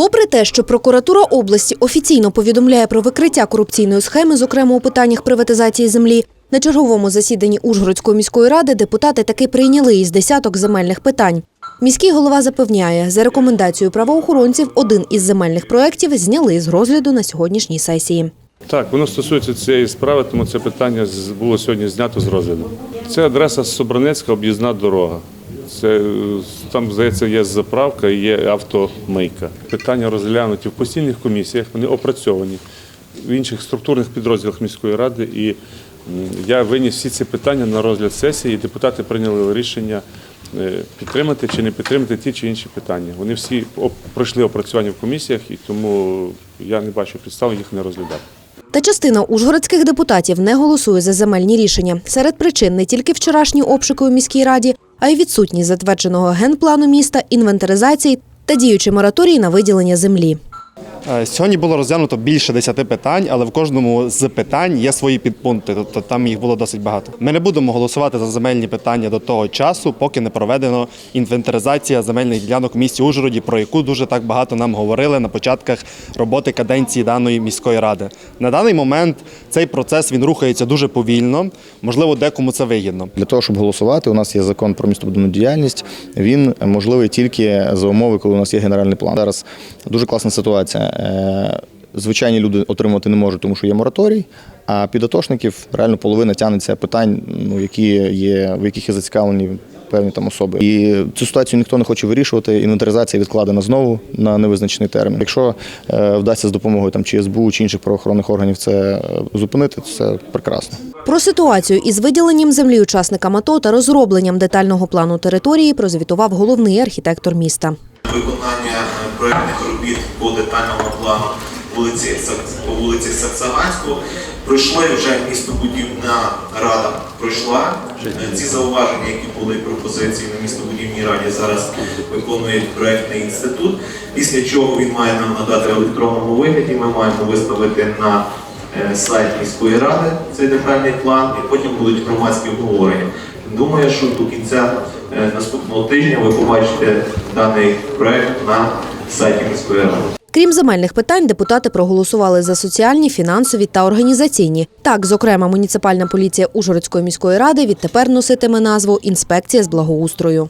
Попри те, що прокуратура області офіційно повідомляє про викриття корупційної схеми, зокрема у питаннях приватизації землі, на черговому засіданні Ужгородської міської ради депутати таки прийняли із десяток земельних питань. Міський голова запевняє, за рекомендацією правоохоронців один із земельних проєктів зняли з розгляду на сьогоднішній сесії. Так, воно стосується цієї справи, тому це питання було сьогодні знято з розгляду. Це адреса Собранецька об'їзна дорога. Це е, там, здається, є заправка і є автомийка. Питання розглянуті в постійних комісіях, вони опрацьовані в інших структурних підрозділах міської ради. І я виніс всі ці питання на розгляд сесії, і депутати прийняли рішення е, підтримати чи не підтримати ті чи інші питання. Вони всі пройшли опрацювання в комісіях, і тому я не бачу підстав їх не розглядати. Та частина ужгородських депутатів не голосує за земельні рішення. Серед причин не тільки вчорашні обшуки у міській раді, а й відсутність затвердженого генплану міста, інвентаризації та діючий мораторій на виділення землі. Е, Сьогодні було розглянуто більше десяти питань, але в кожному з питань є свої підпункти, тобто там їх було досить багато. Ми не будемо голосувати за земельні питання до того часу, поки не проведено інвентаризація земельних ділянок в місті Ужгороді, про яку дуже так багато нам говорили на початках роботи каденції даної міської ради. На даний момент цей процес він рухається дуже повільно. Можливо, декому це вигідно. Для того, щоб голосувати, у нас є закон про містобудівну діяльність. Він можливий тільки за умови, коли у нас є генеральний план. Зараз дуже класна ситуація. Е, Звичайні люди отримувати не можуть, тому що є мораторій. А під атошників реально половина тягнеться питань, ну які є, в яких є зацікавлені певні там особи. І цю ситуацію ніхто не хоче вирішувати. Інвентаризація відкладена знову на невизначений термін. Якщо е, вдасться з допомогою там чи СБУ, чи інших правоохоронних органів це е, зупинити, то це прекрасно. Про ситуацію із виділенням землі учасникам АТО та розробленням детального плану території прозвітував головний архітектор міста. Виконання проектних робіт по детальному плану вулиці по вулиці Саксаганську. Пройшли вже містобудівна рада. Пройшла ці зауваження, які були пропозиції на містобудівній раді, зараз виконує проектний інститут. Після чого він має нам надати в електронному вигляді. Ми маємо виставити на е, сайт міської ради цей детальний план, і потім будуть громадські обговорення. Думаю, що до кінця е, наступного тижня ви побачите даний проект на сайті міської ради. Крім земельних питань, депутати проголосували за соціальні, фінансові та організаційні. Так, зокрема, муніципальна поліція Ужгородської міської ради відтепер носитиме назву Інспекція з благоустрою.